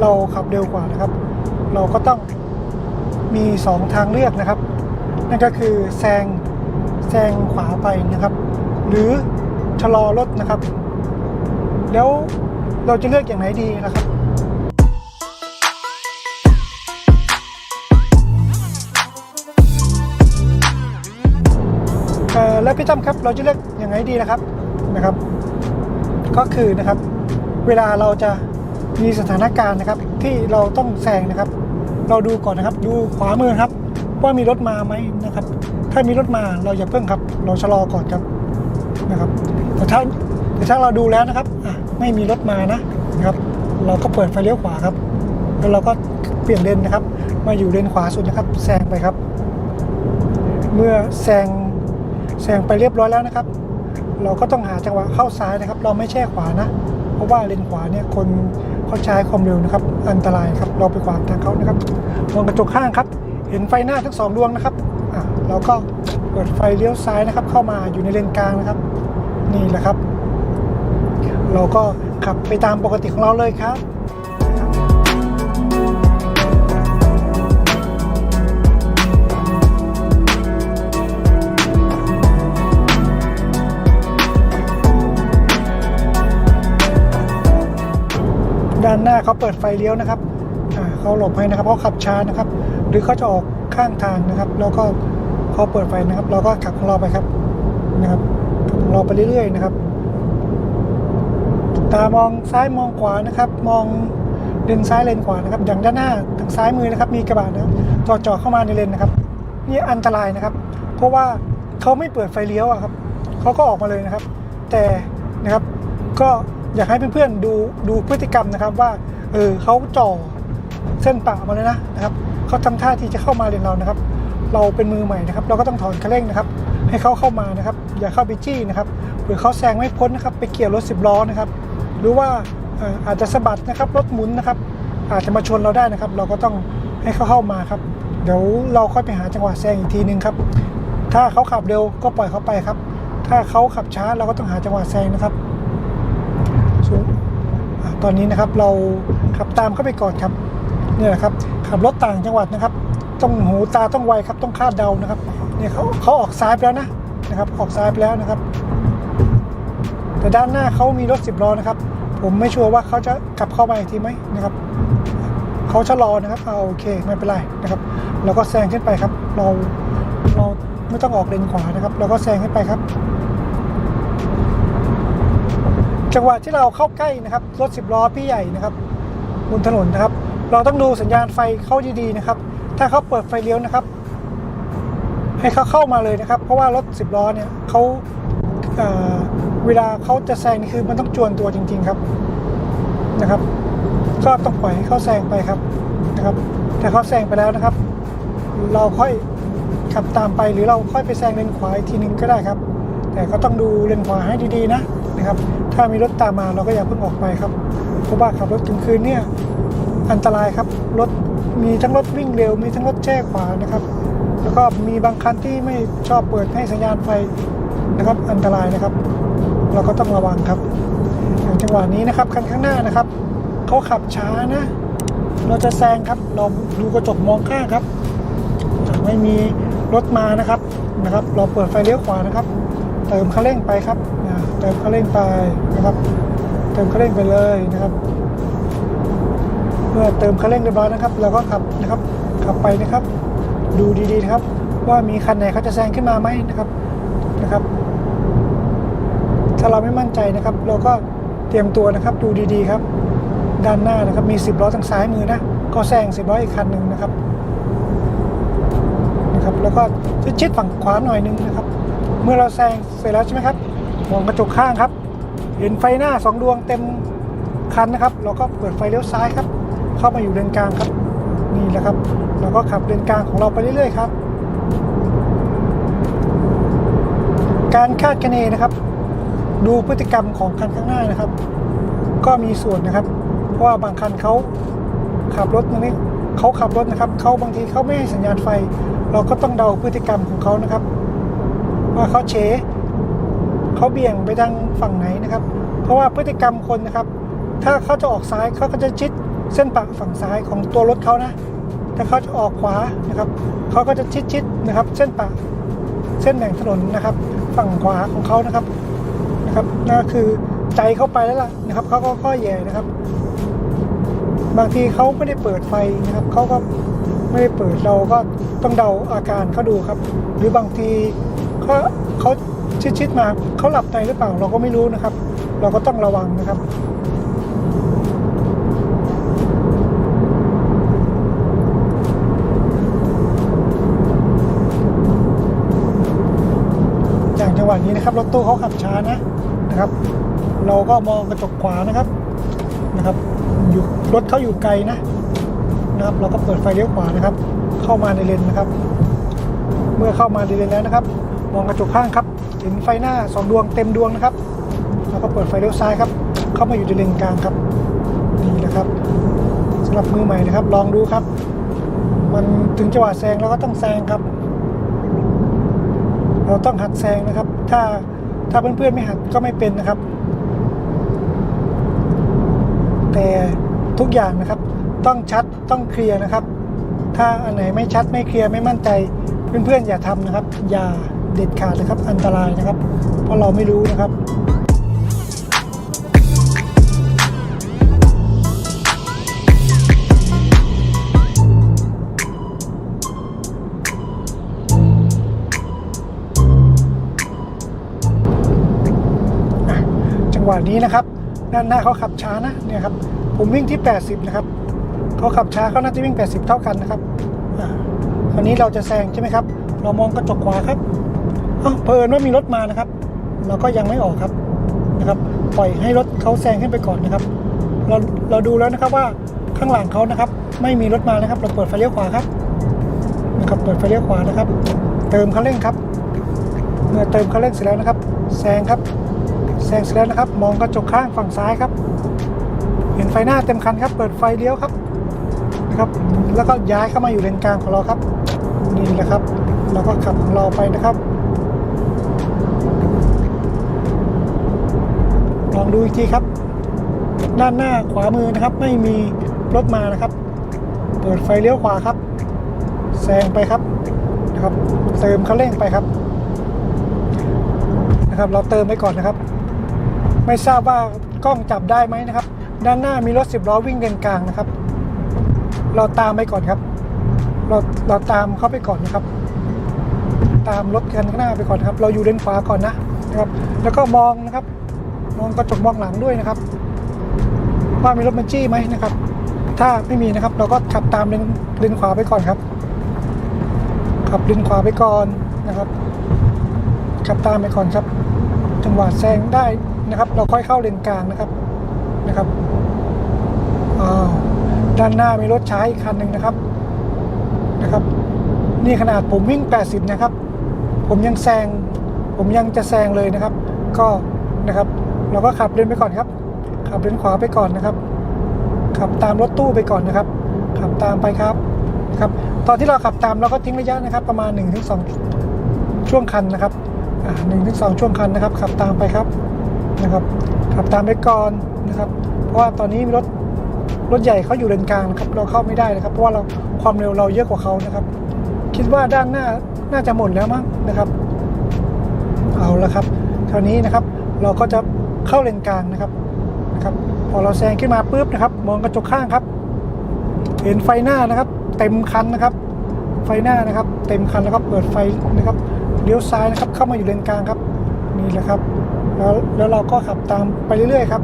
เราขับเร็วกว่านะครับ เราก็ต้องมีสองทางเลือกนะครับ นั่นก็คือแซงแซงขวาไปนะครับ หรือชะลอรถนะครับ แล้วเราจะเลือกอย่างไหนดีนะครับเออแล้วพี่ตั้มครับเราจะเลือกอย่างไรดีนะครับนะครับ ก็คือนะครับ เวลาเราจะ มีสถานการณ์นะครับที่เราต้องแซงนะครับ เราดูก่อนนะครับ ดูขวามือครับ ว่ามีรถมาไหมนะครับ ถ้ามีรถมาเราอย่าเพิ่งครับ เราชะลอก่อนครับนะครับ แต่ถ้าแต่ถ้าเราดูแล้วนะครับอะไม่มีรถมานะนะครับ เราก็เปิดไฟเลี้ยวขวาครับ แล้วเราก็เปลี่ยนเลนนะครับ มาอยู่เลนขวาสุดนะครับแซงไปครับ เมื่อแซงแซงไปเรียบร้อยแล้วนะครับ เราก็ต้องหาจังหวะเข้าซ้ายนะครับ เราไม่แช่ขวานะ เพราะว่าเลนขวาเนี่ยคน เขาใช้ความเร็วนะครับ อันตรายครับ เราไปขวางทางเขานะครับมองกระจกข้างครับ เห็นไฟหน้าทั้งสองดวงนะครับอะเราก็เปิดไฟเลี้ยวซ้ายนะครับ เข้ามาอยู่ในเลนกลางนะครับ นี่แหละครับ เราก็ขับไปตามปกติของเราเลยครับ ด้านหน้าเขาเปิดไฟเลี้ยวนะครับเขาหลบให้นะครับเขาขับช้านะครับ หรือเขาจะออกข้างทางนะครับ แล้วก็เขาเปิดไฟนะครับ เราก็ขับของเราไปครับนะครับขับของเราไปเรื่อยๆนะครับ ตามองซ้ายมองขวานะครับ มองเลนซ้ายเลนขวานะครับ อย่างด้านหน้าทางซ้ายมือนะครับ มีกระบะนะจอดจอดเข้ามาในเลนนะครับนี่อันตรายนะครับ เพราะว่าเขาไม่เปิดไฟเลี้ยวอะครับเขาก็ออกมาเลยนะครับ แต่นะครับก็ อยากให้เพื่อนๆดูดูพฤติกรรมนะครับว่าเออเขาจ่อเส้นป่ามาเลยนะนะครับเขาทำท่าที่จะเข้ามาเลนเรานะครับ เราเป็นมือใหม่นะครับ เราก็ต้องถอนคันเร่งนะครับ ให้เขาเข้ามานะครับ อย่าเข้าไปจี้นะครับหรือเขาแซงไม่พ้นนะครับ ไปเกี่ยวรถสิบล้อนะครับ หรือว่าอาจจะสะบัดนะครับรถหมุนนะครับ อาจจะมาชนเราได้นะครับ เราก็ต้องให้เขาเข้ามาครับเดี๋ยวเราค่อยไปหาจังหวะแซงอีกทีนึงครับ ถ้าเขาขับเร็วก็ปล่อยเขาไปครับ ถ้าเขาขับช้าเราก็ต้องหาจังหวะแซงนะครับ ตอนนี้นะครับเราขับตามเข้าไปก่อนครับเนี่ยแหละครับขับรถต่างจังหวัดนะครับ ต้องหูตาต้องไวครับต้องคาดเดานะครับเนี่ยเขาเขาออกซ้ายไปแล้วนะนะครับ ออกซ้ายไปแล้วนะครับ แต่ด้านหน้าเขามีรถสิบล้อนะครับ ผมไม่ชัวร์ว่าเขาจะกลับเข้ามาอีกทีไหมนะครับเขาชะลอนะครับเอาโอเคไม่เป็นไรนะครับเราก็แซงขึ้นไปครับ เราเราไม่ต้องออกเลนขวานะครับ เราก็แซงขึ้นไปครับ จังหวะที่เราเข้าใกล้นะครับรถสิบล้อพี่ใหญ่นะครับบนถนนนะครับ เราต้องดูสัญญาณไฟเข้าดีๆนะครับ ถ้าเขาเปิดไฟเลี้ยวนะครับ ให้เขาเข้ามาเลยนะครับ เพราะว่ารถสิบล้อเนี่ยเขาเเวลาเขาจะแซงนี่คือมันต้องจวนตัวจริง ๆครับนะครับ ก็ต้องปล่อยให้เขาแซงไปครับนะครับ แต่เขาแซงไปแล้วนะครับ เราค่อยขับตามไปหรือเราค่อยไปแซงเลนขวาอีกทีหนึงก็ได้ครับ แต่ก็ต้องดูเลนขวาให้ดีๆนะ นะครับ ถ้ามีรถตามมาเราก็อย่าเพิ่งออกไปครับเพราะว่าขับรถกลางคืนเนี่ยอันตรายครับรถมีทั้งรถวิ่งเร็ว มีทั้งรถแช่ขวานะครับ แล้วก็มีบางคันที่ไม่ชอบเปิดให้สัญญาณไฟนะครับ อันตรายนะครับ เราก็ต้องระวังครับอย่างจังหวะนี้นะครับคันข้างหน้านะครับเขาขับช้านะ เราจะแซงครับ เราดูกระจกมองข้างครับไม่มีรถมานะครับนะครับ เราเปิดไฟเลี้ยวขวานะครับ เติมคันเร่งไปครับ เติมคันเร่งไปนะครับ เติมคันเร่งไปเลยนะครับ เมื่อเติมคันเร่งเรียบร้อยนะครับ เราก็ขับนะครับ ขับไปนะครับ ดูดีๆนะครับ ว่ามีคันไหนเขาจะแซงขึ้นมาไหมนะครับนะครับ ถ้าเราไม่มั่นใจนะครับ เราก็เตรียมตัวนะครับ ดูดีๆครับ ด้านหน้านะครับ มีสิบล้อทางซ้ายมือนะ ก็แซงสิบล้ออีกคันหนึ่งนะครับนะครับ แล้วก็ชิดฝั่งขวาหน่อยนึงนะครับ เมื่อเราแซงเสร็จแล้วใช่ไหมครับ มองกระจกข้างครับ เห็นไฟหน้าสองดวงเต็มคันนะครับ เราก็เปิดไฟเลี้ยวซ้ายครับ เข้ามาอยู่เลนกลางครับ นี่แหละครับ เราก็ขับเลนกลางของเราไปเรื่อยๆครับ การคาดคะเนนะครับ ดูพฤติกรรมของคันข้างหน้านะครับ ก็มีส่วนนะครับ เพราะว่าบางคันเขาขับรถนี้เขาขับรถนะครับเขาบางทีเขาไม่ให้สัญญาณไฟ เราก็ต้องเดาพฤติกรรมของเขานะครับ ว่าเขาเฉ เขาเบี่ยงไปทางฝั่งไหนนะครับ เพราะว่าพฤติกรรมคนนะครับ ถ้าเขาจะออกซ้ายเขาก็จะชิดเส้นปะฝั่งซ้ายของตัวรถเขานะถ้าเขาจะออกขวานะครับเขาก็จะชิดๆนะครับ เส้นปะเส้นแบ่งถนนนะครับ ฝั่งขวาของเขานะครับนะครับนั่นก็คือใจเขาไปแล้วล่ะนะครับเขาก็ค่อยแย่นะครับ บางทีเขาไม่ได้เปิดไฟนะครับเขาก็ไม่ได้เปิดเราก็ต้องเดาอาการเขาดูครับ หรือบางทีเขาเขา ชิดๆมาเขาหลับในหรือเปล่าเราก็ไม่รู้นะครับ เราก็ต้องระวังนะครับอย่างจังหวะนี้นะครับรถตู้เขาขับช้านะนะครับ เราก็มองกระจกขวานะครับนะครับอยู่รถเขาอยู่ไกลนะนะครับ เราก็เปิดไฟเลี้ยวขวานะครับ เข้ามาในเลนนะครับ เมื่อเข้ามาในเลนแล้วนะครับ มองกระจกข้างครับ เห็นไฟหน้าสองดวงเต็มดวงนะครับเราก็เปิดไฟเลี้ยวซ้ายครับ เข้ามาอยู่ในเลนกลางครับนี่แหละครับสำหรับมือใหม่นะครับ ลองดูครับ มันถึงจังหวะแซงเราก็ต้องแซงครับ เราต้องหัดแซงนะครับ ถ้าถ้าเพื่อนๆไม่หัดก็ไม่เป็นนะครับ แต่ทุกอย่างนะครับ ต้องชัดต้องเคลียร์นะครับ ถ้าอันไหนไม่ชัดไม่เคลียร์ไม่มั่นใจ เพื่อนๆอย่าทำนะครับ อย่า เด็ดขาดเลยครับ อันตรายนะครับ เพราะเราไม่รู้นะครับจังหวะนี้นะครับด้านหน้าเขาขับช้านะเนี่ยครับผมวิ่งที่ 80 นะครับเขาขับช้าเขาน่าจะวิ่ง 80 เท่ากันนะครับอ่าคราวนี้เราจะแซงใช่ไหมครับ เรามองกระจกขวาครับ เอ้าเพลินว่ามีรถมานะครับ เราก็ยังไม่ออกครับนะครับ ปล่อยให้รถเขาแซงขึ้นไปก่อนนะครับ เราเราดูแล้วนะครับว่าข้างหลังเขานะครับ ไม่มีรถมานะครับ เราเปิดไฟเลี้ยวขวาครับนะครับ เปิดไฟเลี้ยวขวานะครับ เติมคันเร่งครับ เมื่อเติมคันเร่งเสร็จแล้วนะครับแซงครับแซงเสร็จแล้วนะครับ มองกระจกข้างฝั่งซ้ายครับ เห็นไฟหน้าเต็มคันครับ เปิดไฟเลี้ยวครับนะครับ แล้วก็ย้ายเข้ามาอยู่เลนกลางของเราครับนี่แหละครับ เราก็ขับของเราไปนะครับ ดูอีกทีครับ ด้านหน้าขวามือนะครับ ไม่มีรถมานะครับ เปิดไฟเลี้ยวขวาครับแซงไปครับนะครับ เติมคันเร่งไปครับนะครับ เราเติมไปก่อนนะครับ ไม่ทราบว่ากล้องจับได้ไหมนะครับ ด้านหน้ามีรถสิบล้อวิ่งเลนกลางนะครับ เราตามไปก่อนครับ เราเราตามเข้าไปก่อนนะครับ ตามรถคันข้างหน้าไปก่อนครับ เราอยู่เลนขวาก่อนนะนะครับ แล้วก็มองนะครับ มองกระจกมองหลังด้วยนะครับ ว่ามีรถมันจี้ไหมนะครับ ถ้าไม่มีนะครับ เราก็ขับตามเลนเลนขวาไปก่อนครับ ขับเลนขวาไปก่อนนะครับ ขับตามไปก่อนครับ จังหวะแซงได้นะครับ เราค่อยเข้าเลนกลางนะครับนะครับด้านหน้ามีรถช้าอีกคันหนึ่งนะครับนะครับ นี่ขนาดผมวิ่ง 80 นะครับ ผมยังแซงผมยังจะแซงเลยนะครับ ก็นะครับ เราก็ขับเลนไปก่อนครับ ขับเลนขวาไปก่อนนะครับ ขับตามรถตู้ไปก่อนนะครับ ขับตามไปครับครับตอนที่เราขับตามเราก็ทิ้งระยะนะครับ ประมาณ 1-2 ช่วงคันนะครับหนึ่งถึงสองช่วงคันนะครับ ขับตามไปครับนะครับ ขับตามไปก่อนนะครับ เพราะว่าตอนนี้มีรถรถใหญ่เขาอยู่เลนกลางนะครับ เราเข้าไม่ได้นะครับ เพราะว่าเราความเร็วเราเยอะกว่าเขานะครับ คิดว่าด้านหน้าน่าจะหมดแล้วมั้งนะครับ เอาละครับคราวนี้นะครับ เราก็จะ เข้าเลนกลางนะครับนะครับ พอเราแซงขึ้นมาปุ๊บนะครับ มองกระจกข้างครับ เห็นไฟหน้านะครับ เต็มคันนะครับ ไฟหน้านะครับ เต็มคันแล้วก็เปิดไฟนะครับเลี้ยวซ้ายนะครับ เข้ามาอยู่เลนกลางครับนี่แหละครับ แล้วแล้วเราก็ขับตามไปเรื่อยๆครับ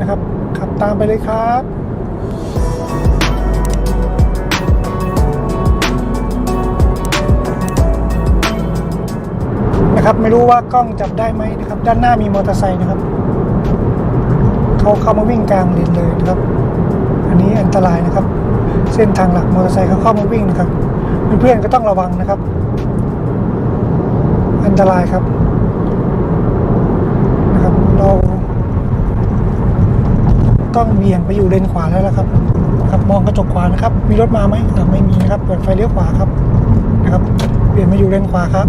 นะครับ ขับตามไปเลยครับนะครับไม่รู้ว่ากล้องจับได้ไหมนะครับ ด้านหน้ามีมอเตอร์ไซค์นะครับ เขาเข้ามาวิ่งกลางเลนเลยนะครับ อันนี้อันตรายนะครับ เส้นทางหลักมอเตอร์ไซค์เขาเข้ามาวิ่งนะครับ เพื่อนๆก็ต้องระวังนะครับ อันตรายครับนะครับเรา ต้องเบี่ยงไปอยู่เลนขวาแล้วละครับครับมองกระจกขวานะครับ มีรถมาไหมไม่มีนะครับ เปิดไฟเลี้ยวขวาครับนะครับ เปลี่ยนมาอยู่เลนขวาครับ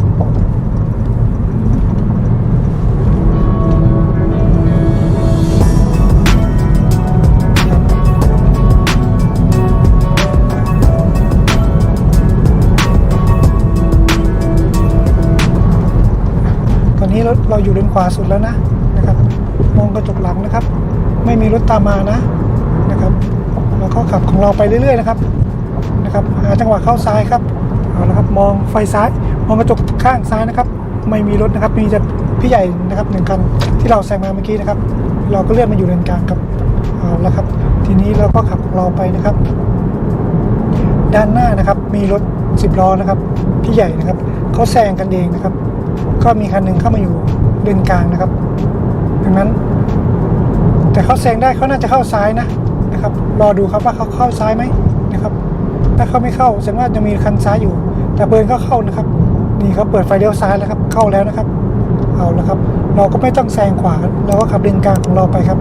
เราอยู่เลนขวาสุดแล้วนะนะครับ มองกระจกหลังนะครับ ไม่มีรถตามมานะนะครับเราก็ขับของเราไปเรื่อยๆนะครับนะครับหาจังหวะเข้าซ้ายครับเอาละครับมองไฟซ้ายมองกระจกข้างซ้ายนะครับ ไม่มีรถนะครับ มีแต่พี่ใหญ่นะครับหนึ่งคันที่เราแซงมาเมื่อกี้นะครับ เราก็เลื่อนมาอยู่เลนกลางครับเอาละครับ ทีนี้เราก็ขับของเราไปนะครับ ด้านหน้านะครับมีรถสิบล้อนะครับพี่ใหญ่นะครับเขาแซงกันเองนะครับ ก็มีคันหนึ่งเข้ามาอยู่เลนกลางนะครับ ดังนั้น แต่เขาแซงได้เขาน่าจะเข้าซ้ายนะนะครับ รอดูครับว่าเขาเข้าซ้ายไหมนะครับ ถ้าเขาไม่เข้าแสดงว่ายังมีคันซ้ายอยู่ แต่เบิร์นก็เข้านะครับ นี่เขาเปิดไฟเลี้ยวซ้ายแล้วครับ เข้าแล้วนะครับ เอาละครับ เราก็ไม่ต้องแซงขวาเราก็ขับเลนกลางของเราไปครับ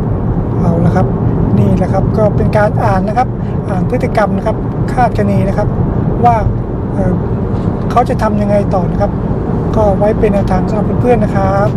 เอาละครับ นี่แหละครับก็เป็นการอ่านนะครับ อ่านพฤติกรรมนะครับคาดคะเนนะครับ ว่าเเขาจะทำยังไงต่อนะครับ ก็ไว้เป็นแนวทางสำหรับเพื่อนๆนะครับ